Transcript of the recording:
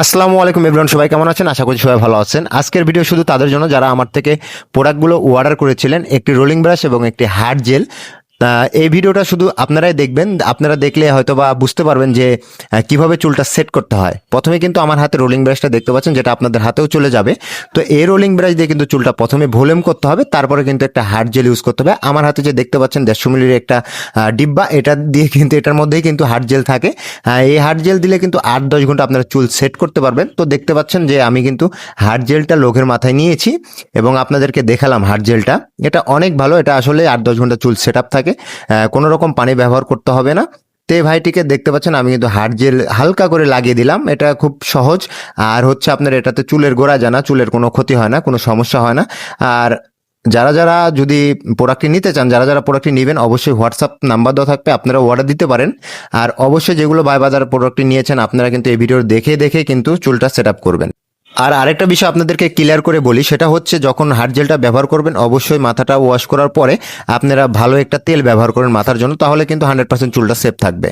আসসালামু আলাইকুম এভরান সবাই কেমন আছেন? আশা করি সবাই ভালো আছেন। আজকের ভিডিও শুধু তাদের জন্য, যারা আমার থেকে প্রোডাক্টগুলো অর্ডার করেছিলেন, একটি রোলিং ব্রাশ এবং একটি হার্ড জেল এই ভিডিওটা শুধু আপনারাই দেখবেন। আপনারা দেখলে হয়তো বা বুঝতে পারবেন যে কীভাবে চুলটা সেট করতে হয়। প্রথমে কিন্তু আমার হাতে রোলিং ব্রাশটা দেখতে পাচ্ছেন, যেটা আপনাদের হাতেও চলে যাবে। তো এই রোলিং ব্রাশ দিয়ে কিন্তু চুলটা প্রথমে ভলিউম করতে হবে, তারপরে কিন্তু একটা হার্ড জেল ইউজ করতে হবে। আমার হাতে যে দেখতে পাচ্ছেন, দেড়শো মিলির একটা ডিব্বা, এটা দিয়ে কিন্তু, এটার মধ্যেই কিন্তু হার্ড জেল থাকে। এই হার্ড জেল দিলে কিন্তু আট দশ ঘণ্টা আপনারা চুল সেট করতে পারবেন। তো দেখতে পাচ্ছেন যে, আমি কিন্তু হার্ড জেলটা লোকের মাথায় নিয়েছি এবং আপনাদেরকে দেখালাম হার্ড জেলটা এটা অনেক ভালো, এটা আসলে আট দশ ঘণ্টা চুল সেট আপ থাকে। আহ, কোনো রকম পানি ব্যবহার করতে হবে না। তে ভাইটিকে দেখতে পাচ্ছেন আমি কিন্তু হার্ড জেল হালকা করে লাগিয়ে দিলাম। এটা খুব সহজ। আর হচ্ছে আপনার এটাতে চুলের গোড়া জানা চুলের কোনো ক্ষতি হয় না কোনো সমস্যা হয় না। আর যারা যারা যদি প্রোডাক্টটি নিতে চান যারা যারা প্রোডাক্টটি নেবেন অবশ্যই হোয়াটসঅ্যাপ নাম্বার দেওয়া থাকবে আপনারা অর্ডার দিতে পারেন। আর অবশ্যই যেগুলো বাই বাজার প্রোডাক্টটি নিয়েছেন আপনারা কিন্তু এই ভিডিও দেখে দেখে কিন্তু চুলটা সেট করবেন। আর আরেকটা বিষয় আপনাদেরকে ক্লিয়ার করে বলি, সেটা হচ্ছে যখন হার্ড জেলটা ব্যবহার করবেন, অবশ্যই মাথাটা ওয়াশ করার পরে আপনারা ভালো একটা তেল ব্যবহার করেন মাথার জন্য, তাহলে কিন্তু হান্ড্রেড পার্সেন্ট চুলটা সেফ থাকবে।